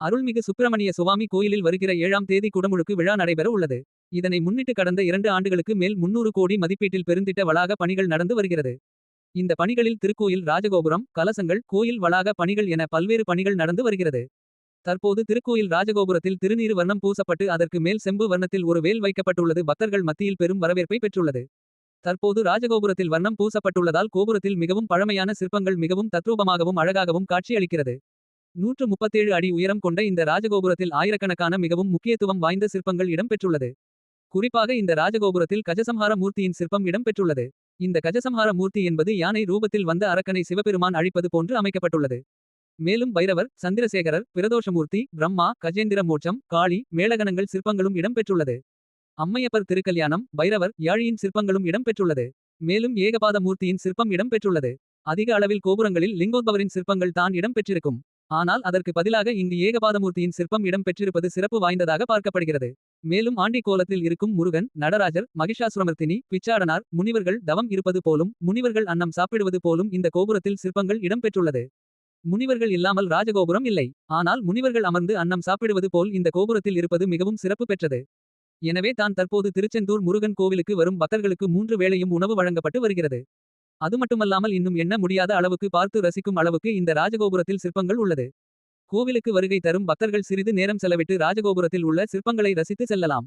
அருள்மிகு சுப்பிரமணிய சுவாமி கோயிலில் வருகிற ஏழாம் தேதி குடமுழுக்கு விழா நடைபெற உள்ளது. இதனை முன்னிட்டு கடந்த இரண்டு ஆண்டுகளுக்கு மேல் 300 கோடி மதிப்பீட்டில் பெருந்திட்ட வளாக பணிகள் நடந்து வருகிறது. இந்த பணிகளில் திருக்கோயில் ராஜகோபுரம், கலசங்கள், கோயில் வளாக பணிகள் என பல்வேறு பணிகள் நடந்து வருகிறது. தற்போது திருக்கோயில் ராஜகோபுரத்தில் திருநீறு வர்ணம் பூசப்பட்டு அதற்கு மேல் செம்பு வர்ணத்தில் ஒரு வேல் வைக்கப்பட்டுள்ளது பக்தர்கள் மத்தியில் பெரும் வரவேற்பை பெற்றுள்ளது. தற்போது ராஜகோபுரத்தில் வர்ணம் பூசப்பட்டுள்ளதால் கோபுரத்தில் மிகவும் பழமையான சிற்பங்கள் மிகவும் தத்ரூபமாகவும் அழகாகவும் காட்சியளிக்கிறது நூற்று முப்பத்தேழு அடி உயரம் கொண்ட இந்த ராஜகோபுரத்தில் ஆயிரக்கணக்கான மிகவும் முக்கியத்துவம் வாய்ந்த சிற்பங்கள் இடம்பெற்றுள்ளது. குறிப்பாக இந்த ராஜகோபுரத்தில் கஜசம்ஹார மூர்த்தியின் சிற்பம் இடம்பெற்றுள்ளது. இந்த கஜசம்ஹார மூர்த்தி என்பது யானை ரூபத்தில் வந்த அரக்கனை சிவபெருமான் அழிப்பது போன்று அமைக்கப்பட்டுள்ளது. மேலும் பைரவர், சந்திரசேகரர், பிரதோஷமூர்த்தி, பிரம்மா, கஜேந்திர மோட்சம், காளி, மேலகணங்கள் சிற்பங்களும் இடம்பெற்றுள்ளது. அம்மையப்பர் திருக்கல்யாணம், பைரவர், யாழியின் சிற்பங்களும் இடம்பெற்றுள்ளது. மேலும் ஏகபாத மூர்த்தியின் சிற்பம் இடம்பெற்றுள்ளது. அதிக அளவில் கோபுரங்களில் லிங்கோத்பவரின் சிற்பங்கள் தான் இடம் பெற்றிருக்கும். ஆனால் அதற்கு பதிலாக இங்கு ஏகபாதமூர்த்தியின் சிற்பம் இடம் பெற்றிருப்பது சிறப்பு வாய்ந்ததாக பார்க்கப்படுகிறது. மேலும் ஆண்டி கோலத்தில் இருக்கும் முருகன், நடராஜர், மகிஷாசுரமர்த்தினி, பிச்சாடனார், முனிவர்கள் தவம் இருப்பது போலும், முனிவர்கள் அன்னம் சாப்பிடுவது போலும் இந்த கோபுரத்தில் சிற்பங்கள் இடம் பெற்றுள்ளது. முனிவர்கள் இல்லாமல் ராஜகோபுரம் இல்லை. ஆனால் முனிவர்கள் அமர்ந்து அன்னம் சாப்பிடுவது போல் இந்த கோபுரத்தில் இருப்பது மிகவும் சிறப்பு பெற்றது. எனவே தான் தற்போது திருச்செந்தூர் முருகன் கோவிலுக்கு வரும் பக்தர்களுக்கு மூன்று வேளையும் உணவு வழங்கப்பட்டு வருகிறது. அது மட்டுமல்லாமல் இன்னும் எண்ண முடியாத அளவுக்கு பார்த்து ரசிக்கும் அளவுக்கு இந்த ராஜகோபுரத்தில் சிற்பங்கள் உள்ளது. கோவிலுக்கு வருகை தரும் பக்தர்கள் சிறிது நேரம் செலவிட்டு ராஜகோபுரத்தில் உள்ள சிற்பங்களை ரசித்து செல்லலாம்.